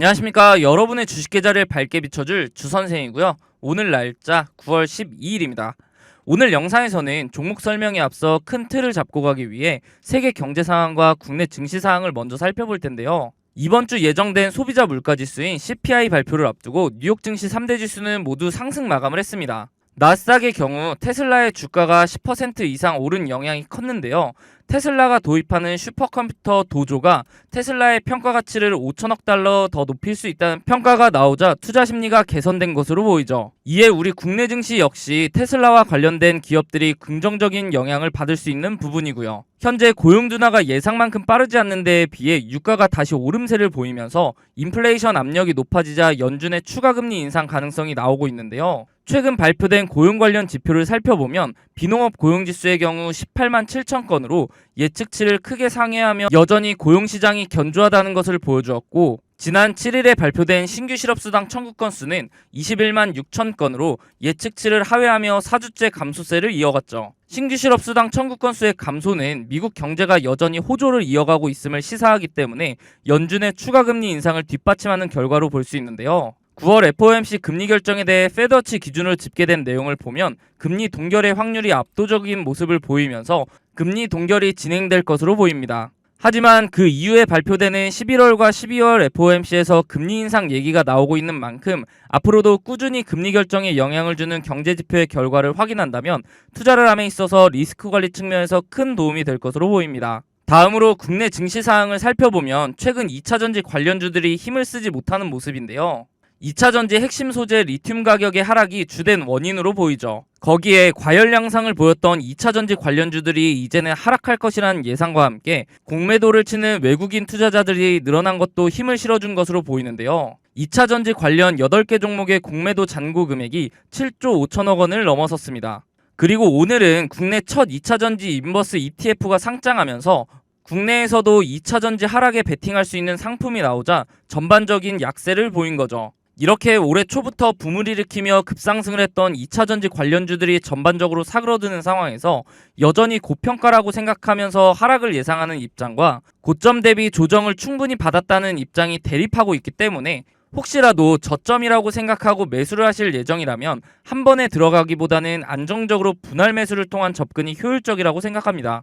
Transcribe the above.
안녕하십니까. 여러분의 주식 계좌를 밝게 비춰줄 주선생이고요. 오늘 날짜 9월 12일입니다. 오늘 영상에서는 종목 설명에 앞서 큰 틀을 잡고 가기 위해 세계 경제 상황과 국내 증시 상황을 먼저 살펴볼 텐데요. 이번 주 예정된 소비자 물가 지수인 CPI 발표를 앞두고 뉴욕 증시 3대 지수는 모두 상승 마감을 했습니다. 나스닥의 경우 테슬라의 주가가 10% 이상 오른 영향이 컸는데요. 테슬라가 도입하는 슈퍼컴퓨터 도조가 테슬라의 평가 가치를 5천억 달러 더 높일 수 있다는 평가가 나오자 투자 심리가 개선된 것으로 보이죠. 이에 우리 국내 증시 역시 테슬라와 관련된 기업들이 긍정적인 영향을 받을 수 있는 부분이고요. 현재 고용 둔화가 예상만큼 빠르지 않는 데에 비해 유가가 다시 오름세를 보이면서 인플레이션 압력이 높아지자 연준의 추가 금리 인상 가능성이 나오고 있는데요. 최근 발표된 고용 관련 지표를 살펴보면 비농업 고용 지수의 경우 18만 7천 건으로 예측치를 크게 상회하며 여전히 고용 시장이 견조하다는 것을 보여주었고 지난 7일에 발표된 신규 실업수당 청구 건수는 21만 6천 건으로 예측치를 하회하며 4주째 감소세를 이어갔죠. 신규 실업수당 청구 건수의 감소는 미국 경제가 여전히 호조를 이어가고 있음을 시사하기 때문에 연준의 추가 금리 인상을 뒷받침하는 결과로 볼 수 있는데요. 9월 FOMC 금리 결정에 대해 페더치 기준으로 집계된 내용을 보면 금리 동결의 확률이 압도적인 모습을 보이면서 금리 동결이 진행될 것으로 보입니다. 하지만 그 이후에 발표되는 11월과 12월 FOMC에서 금리 인상 얘기가 나오고 있는 만큼 앞으로도 꾸준히 금리 결정에 영향을 주는 경제 지표의 결과를 확인한다면 투자를 함에 있어서 리스크 관리 측면에서 큰 도움이 될 것으로 보입니다. 다음으로 국내 증시 사항을 살펴보면 최근 2차 전지 관련주들이 힘을 쓰지 못하는 모습인데요. 2차 전지 핵심 소재 리튬 가격의 하락이 주된 원인으로 보이죠. 거기에 과열 양상을 보였던 2차 전지 관련주들이 이제는 하락할 것이라는 예상과 함께 공매도를 치는 외국인 투자자들이 늘어난 것도 힘을 실어준 것으로 보이는데요. 2차 전지 관련 8개 종목의 공매도 잔고 금액이 7조 5천억 원을 넘어섰습니다. 그리고 오늘은 국내 첫 2차 전지 인버스 ETF가 상장하면서 국내에서도 2차 전지 하락에 베팅할 수 있는 상품이 나오자 전반적인 약세를 보인 거죠. 이렇게 올해 초부터 붐을 일으키며 급상승을 했던 2차 전지 관련주들이 전반적으로 사그러드는 상황에서 여전히 고평가라고 생각하면서 하락을 예상하는 입장과 고점 대비 조정을 충분히 받았다는 입장이 대립하고 있기 때문에 혹시라도 저점이라고 생각하고 매수를 하실 예정이라면 한 번에 들어가기보다는 안정적으로 분할 매수를 통한 접근이 효율적이라고 생각합니다.